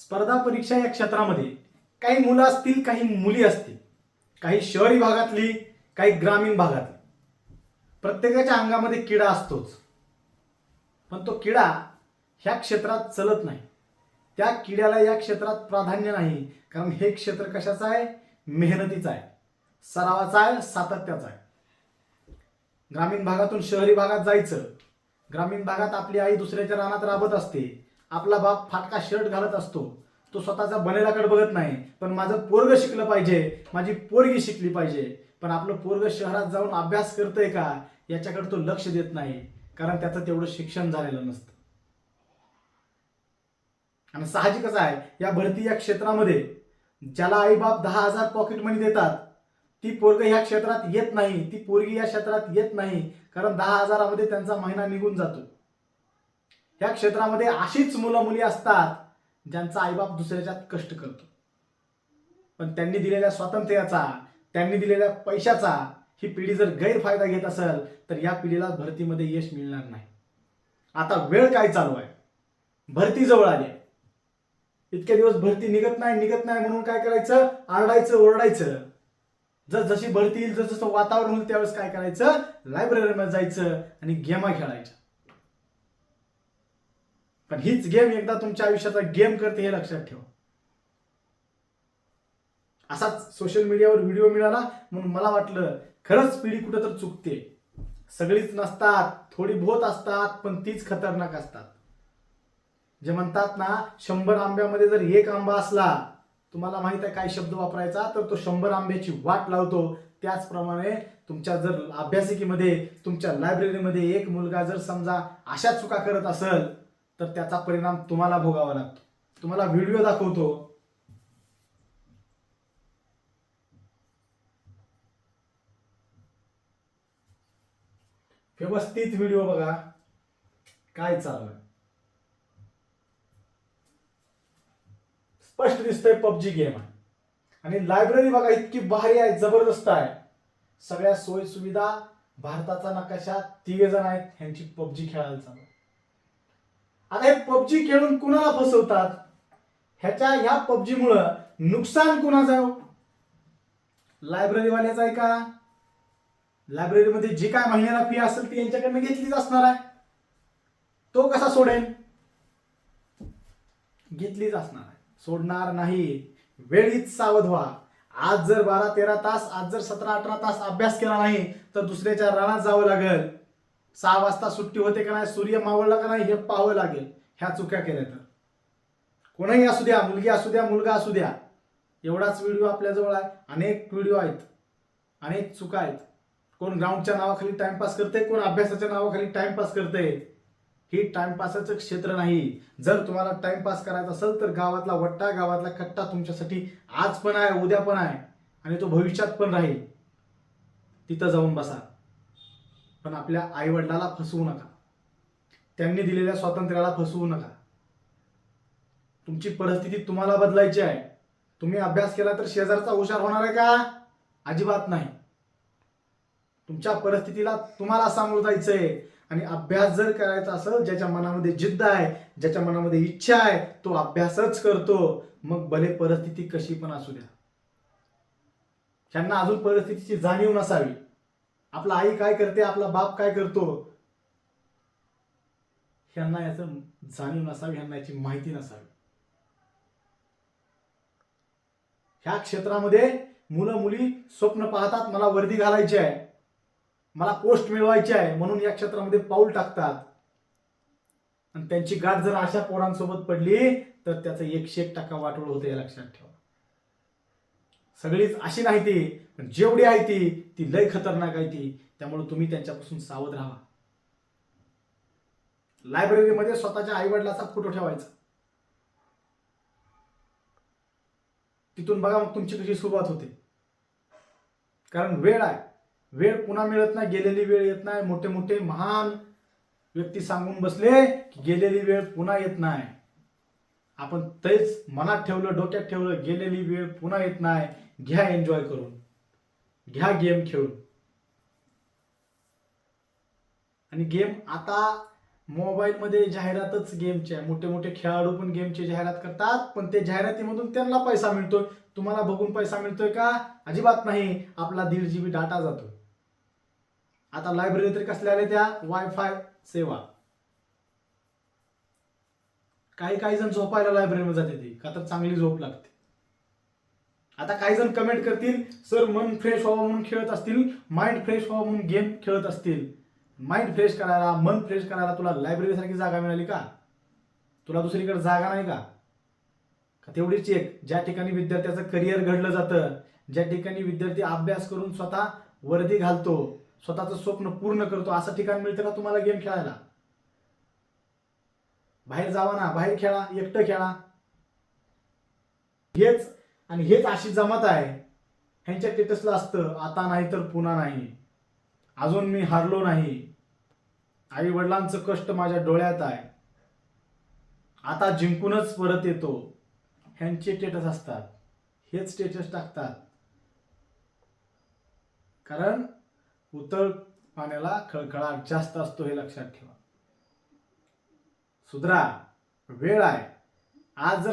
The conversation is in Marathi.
स्पर्धा परीक्षा या क्षेत्रामध्ये काही मुलं असतील काही मुली असतील काही शहरी भागातली काही ग्रामीण भागातली प्रत्येकाच्या अंगामध्ये किडा असतोच. पण तो किडा ह्या क्षेत्रात चलत नाही. त्या किड्याला या क्षेत्रात प्राधान्य नाही. कारण हे क्षेत्र कशाचं आहे? मेहनतीचं आहे. सरावाचा आहे सातत्याचा आहे. ग्रामीण भागातून शहरी भागात जायचं. ग्रामीण भागात आपली आई दुसऱ्याच्या रानात राबत असते. आपला बाप फाटका शर्ट घालत असतो. तो स्वतःचा बनेलाकडे बघत नाही. पण माझं पोरग शिकलं पाहिजे. माझी पोरगी शिकली पाहिजे. पण आपलं पोरग शहरात जाऊन अभ्यास करतंय का याच्याकडे तो लक्ष देत नाही. कारण त्याचं तेवढं शिक्षण झालेलं नसतं. आणि साहजिकच आहे या भरती या क्षेत्रामध्ये ज्याला आई बाप दहा हजार पॉकेट मनी देतात ती पोरग ह्या क्षेत्रात येत नाही. ती पोरगी या क्षेत्रात येत नाही. कारण दहा हजारामध्ये त्यांचा महिना निघून जातो. ह्या क्षेत्रामध्ये अशीच मुलं मुली असतात ज्यांचा आईबाप दुसऱ्याच्यात कष्ट करतो. पण त्यांनी दिलेल्या स्वातंत्र्याचा त्यांनी दिलेल्या पैशाचा ही पिढी जर गैरफायदा घेत असेल तर या पिढीला भरतीमध्ये यश मिळणार नाही. आता वेळ काय चालू आहे? भरती जवळ आली आहे. इतके दिवस भरती निघत नाही निघत नाही म्हणून काय करायचं? आरडायचं ओरडायचं. जर जशी भरती येईल जसं जसं वातावरण होईल त्यावेळेस काय करायचं? लायब्ररीमध्ये जायचं आणि गेमा खेळायच्या. पण हीच गेम एकदा तुमच्या आयुष्याचा गेम करते हे लक्षात ठेवा. असाच सोशल मीडियावर व्हिडिओ मिळाला म्हणून मला वाटलं खरंच पिढी कुठं तर चुकते. सगळीच नसतात थोडी बहुत असतात पण तीच खतरनाक असतात. जे म्हणतात ना शंभर आंब्यामध्ये जर एक आंबा असला तुम्हाला माहीत आहे काय शब्द वापरायचा? तर तो शंभर आंब्याची वाट लावतो. त्याचप्रमाणे तुमच्या जर अभ्यासिकेमध्ये तुमच्या लायब्ररीमध्ये एक मुलगा जर समजा अशा चुका करत असेल तर त्याचा परिणाम तुम्हाला भोगावा लागतो. तुम्हाला व्हिडिओ दाखवतो. व्यवस्थित व्हिडिओ बघा. काय चालू आहे स्पष्ट दिसतंय पबजी गेम आहे. आणि लायब्ररी बघा इतकी भारी आहे जबरदस्त आहे. सगळ्या सोयी सुविधा भारताचा नकाशा तिघे जण आहेत ह्यांची पबजी खेळायला चालू. आता हे पबजी खेळून कुणाला फसवतात? ह्याच्या ह्या पबजीमुळं नुकसान कुणाचं? लायब्ररीवाल्याचं आहे का? लायब्ररीमध्ये जी काय महिन्याला फी असेल ती यांच्याकडनं घेतलीच असणार आहे. तो कसा सोडेल? घेतलीच असणार आहे. सोडणार नाही. वेळीच सावध व्हा. आज जर बारा तेरा तास आज जर सतरा अठरा तास अभ्यास केला नाही तर दुसऱ्याच्या रानात जावं लागेल. सहा वाजता सुट्टी होते का नाही सूर्य मावळला का नाही हे पाहावं लागेल. ह्या चुक्या केल्या तर. कोणाही असू द्या मुलगी असू द्या मुलगा असू द्या एवढाच व्हिडिओ आपल्याजवळ आहे. अनेक व्हिडिओ आहेत. अनेक चुका आहेत. कोण ग्राउंडच्या नावाखाली टाइमपास करते कोण अभ्यासाच्या नावाखाली टाइमपास करते ही टाइमपासाचं क्षेत्र नाही. जर तुम्हाला टाइमपास करायचा असेल तर गावातला वट्टा गावातला कट्टा तुमच्यासाठी आज पण आहे उद्या पण आहे. आणि तो भविष्यात पण राहील. तिथं जाऊन बसा. पण आपल्या आईवडिलाला फसवू नका. त्यांनी दिलेल्या स्वातंत्र्याला फसवू नका. तुमची परिस्थिती तुम्हाला बदलायची आहे. तुम्ही अभ्यास केला तर शेजारचा हुशार होणार आहे का? अजिबात नाही. तुमच्या परिस्थितीला तुम्हाला सामोरं आहे आणि अभ्यास जर करायचा असेल ज्याच्या मनामध्ये जिद्द आहे ज्याच्या मनामध्ये इच्छा आहे तो अभ्यासच करतो. मग भले परिस्थिती कशी पण असू द्या. त्यांना अजून परिस्थितीची जाणीव नसावी. आपला आई काय करते आपला बाप काय करतो? ह्यांना याचं जाणीव नसावी ह्यांना याची माहिती नसावी. ह्या क्षेत्रामध्ये मुलं मुली स्वप्न पाहतात मला वर्दी घालायची आहे मला पोस्ट मिळवायची आहे म्हणून या क्षेत्रामध्ये पाऊल टाकतात. आणि त्यांची गाठ जर अशा पोरांसोबत पडली तर त्याचं एकशे एक टक्का वाटोळ होतं हे लक्षात ठेवा. सगळीच अशी नाही ती पण जेवढी आहे ती ती लय खतरनाक आहे ती. त्यामुळे तुम्ही त्यांच्यापासून सावध राहा. लायब्ररीमध्ये स्वतःच्या आईवडिलाचा फोटो ठेवायचा. तिथून बघा मग तुमची कशी सुरुवात होते. कारण वेळ आहे. वेळ पुन्हा मिळत नाही गेलेली वेळ येत नाही. मोठे मोठे महान व्यक्ती सांगून बसले की गेलेली वेळ पुन्हा येत नाही. आपण तेच मनात ठेवलं डोक्यात ठेवलं गेलेली वेळ पुन्हा येत नाही. घ्या एन्जॉय करून. घ्या गेम खेळून. आणि गेम आता मोबाईलमध्ये जाहिरातच गेमच्या मोठे मोठे खेळाडू पण गेमची जाहिरात करतात पण ते जाहिरातीमधून त्यांना पैसा मिळतोय. तुम्हाला बघून पैसा मिळतोय का? अजिबात नाही. आपला दीड जी बी डाटा जातो. आता लायब्ररी तरी कसल्या आल्या त्या? वायफाय सेवा. काही काही जण झोपायला लायब्ररीमध्ये जाते ती. का तर चांगली झोप लागते. आता काही जण कमेंट करतील सर मन फ्रेश व्हावं म्हणून खेळत असतील. माइंड फ्रेश व्हावं म्हणून गेम खेळत असतील. माइंड फ्रेश करायला मन फ्रेश करायला तुला लायब्ररीसारखी जागा मिळाली का? तुला दुसरीकडे जागा नाही का? का तेवढीच एक ज्या ठिकाणी विद्यार्थ्याचं करिअर घडलं जातं ज्या ठिकाणी विद्यार्थी अभ्यास करून स्वतः वर्दी घालतो स्वतःचं स्वप्न पूर्ण करतो असं ठिकाण मिळतं का तुम्हाला गेम खेळायला? बाहेर जावा ना बाहेर खेळा एकटं खेळा. हेच आणि हेच अशी जमत आहे. ह्यांच्या स्टेटसला असतं आता नाही तर पुन्हा नाही. अजून मी हारलो नाही. आई वडिलांचं कष्ट माझ्या डोळ्यात आहे. आता जिंकूनच परत येतो. ह्यांचे स्टेटस असतात. हेच स्टेटस टाकतात. कारण उतळ पाण्याला खळखळाट जास्त असतो हे लक्षात ठेवा. सुधरा वेळ आहे. आज जर